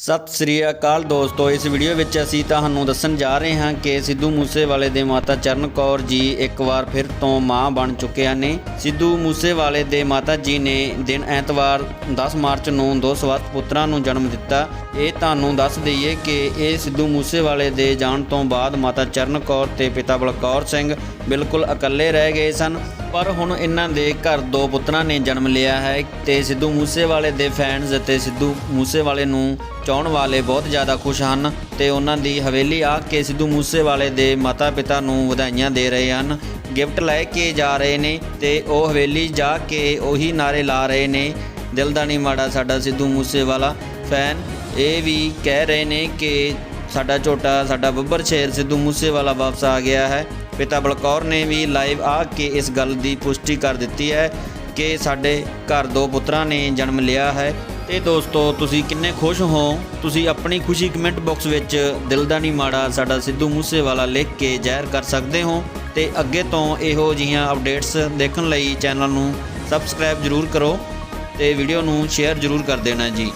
ਸਤਿ ਸ੍ਰੀ ਅਕਾਲ ਦੋਸਤੋ, ਇਸ ਵੀਡੀਓ ਵਿੱਚ ਅਸੀਂ ਤੁਹਾਨੂੰ ਦੱਸਣ ਜਾ ਰਹੇ ਹਾਂ ਕਿ ਸਿੱਧੂ ਮੂਸੇਵਾਲੇ ਦੇ ਮਾਤਾ ਚਰਨ ਕੌਰ ਜੀ ਇੱਕ ਵਾਰ ਫਿਰ ਤੋਂ ਮਾਂ ਬਣ ਚੁੱਕੇ ਨੇ। ਸਿੱਧੂ ਮੂਸੇਵਾਲੇ ਦੇ ਮਾਤਾ ਜੀ ਨੇ ਦਿਨ ਐਤਵਾਰ 10 ਮਾਰਚ ਨੂੰ ਦੋ ਸਵਸਥ ਪੁੱਤਰਾਂ ਨੂੰ ਜਨਮ ਦਿੱਤਾ। ਇਹ ਤੁਹਾਨੂੰ ਦੱਸ ਦਈਏ ਕਿ ਇਹ ਸਿੱਧੂ ਮੂਸੇਵਾਲੇ ਦੇ ਜਾਣ ਤੋਂ ਬਾਅਦ ਮਾਤਾ ਚਰਨ ਕੌਰ ਤੇ ਪਿਤਾ ਬਲਕੌਰ ਸਿੰਘ ਬਿਲਕੁਲ ਇਕੱਲੇ ਰਹਿ ਗਏ ਸਨ, ਪਰ ਹੁਣ ਇਹਨਾਂ ਦੇ ਘਰ ਦੋ ਪੁੱਤਰਾਂ ਨੇ ਜਨਮ ਲਿਆ ਹੈ ਤੇ ਸਿੱਧੂ ਮੂਸੇਵਾਲੇ ਦੇ ਫੈਨਸ ਅਤੇ ਸਿੱਧੂ ਮੂਸੇਵਾਲੇ ਨੂੰ ਚਾਹਣ ਵਾਲੇ ਬਹੁਤ ਜ਼ਿਆਦਾ ਖੁਸ਼ ਹਨ ਤੇ ਉਹਨਾਂ ਦੀ ਹਵੇਲੀ ਆ ਕੇ ਸਿੱਧੂ ਮੂਸੇਵਾਲੇ ਦੇ ਮਾਤਾ ਪਿਤਾ ਨੂੰ ਵਧਾਈਆਂ ਦੇ ਰਹੇ ਹਨ। ਗਿਫਟ ਲੈ ਕੇ ਜਾ ਰਹੇ ਨੇ ਤੇ ਉਹ ਹਵੇਲੀ ਜਾ ਕੇ ਉਹੀ ਨਾਰੇ ਲਾ ਰਹੇ ਨੇ। ਦਿਲ ਦਾ ਨਹੀਂ ਮਾੜਾ ਸਾਡਾ ਸਿੱਧੂ ਮੂਸੇਵਾਲਾ ਫੈਨ ਇਹ ਵੀ ਕਹਿ ਰਹੇ ਨੇ ਕਿ ਸਾਡਾ ਝੋਟਾ, ਸਾਡਾ ਬੱਬਰ ਸ਼ੇਰ ਸਿੱਧੂ ਮੂਸੇਵਾਲਾ ਵਾਪਸ ਆ ਗਿਆ ਹੈ। ਪਿਤਾ ਬਲਕੌਰ ਨੇ ਵੀ ਲਾਈਵ ਆ ਕੇ ਇਸ ਗੱਲ ਦੀ ਪੁਸ਼ਟੀ ਕਰ ਦਿੱਤੀ ਹੈ ਕਿ ਸਾਡੇ ਘਰ ਦੋ ਪੁੱਤਰਾਂ ਨੇ ਜਨਮ ਲਿਆ ਹੈ। ਤੇ ਦੋਸਤੋ, ਤੁਸੀਂ ਕਿੰਨੇ ਖੁਸ਼ ਹੋ? ਤੁਸੀਂ ਆਪਣੀ ਖੁਸ਼ੀ ਕਮੈਂਟ ਬਾਕਸ ਵਿੱਚ ਦਿਲ ਦਾ ਨਹੀਂ ਮਾੜਾ ਸਾਡਾ ਸਿੱਧੂ ਮੂਸੇਵਾਲਾ ਲਿਖ ਕੇ ਜ਼ਾਹਿਰ ਕਰ ਸਕਦੇ ਹੋ। ਤੇ ਅੱਗੇ ਤੋਂ ਇਹੋ ਜਿਹੀਆਂ ਅਪਡੇਟਸ ਦੇਖਣ ਲਈ ਚੈਨਲ ਨੂੰ ਸਬਸਕ੍ਰਾਈਬ ਜ਼ਰੂਰ ਕਰੋ ਤੇ ਵੀਡੀਓ ਨੂੰ ਸ਼ੇਅਰ ਜ਼ਰੂਰ ਕਰ ਦੇਣਾ ਜੀ।